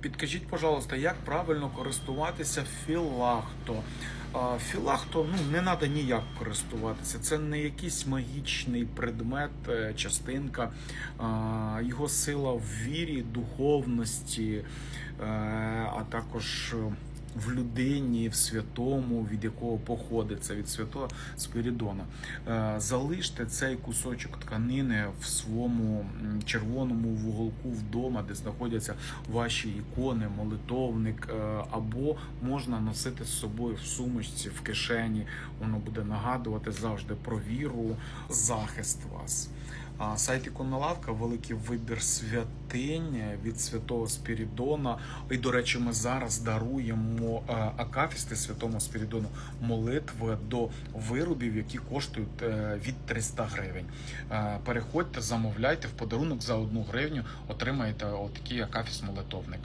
Підкажіть, пожалуйста, як правильно користуватися філахто? Філахто ну не треба ніяк користуватися. Це не якийсь магічний предмет, е, частинка. Його сила в вірі, духовності, е, а також е, в людині, в святому, від якого походить це від святого Спирідона. Е, Залиште цей кусочок тканини в своєму червоному вуголку вдома, де знаходяться ваші ікони, молитовник, е, або можна носити з собою в сумочці, в кишені. Воно буде нагадувати завжди про віру, захист вас. Сайт Іконолавка великий вибір святинь від святого Спірідона. І, до речі, ми зараз даруємо е, акафісти святому Спірідону молитви до виробів, які коштують е, від 300 гривень. Е, Переходьте, замовляйте в подарунок за одну гривню, отримаєте отакий акафіст молитовник.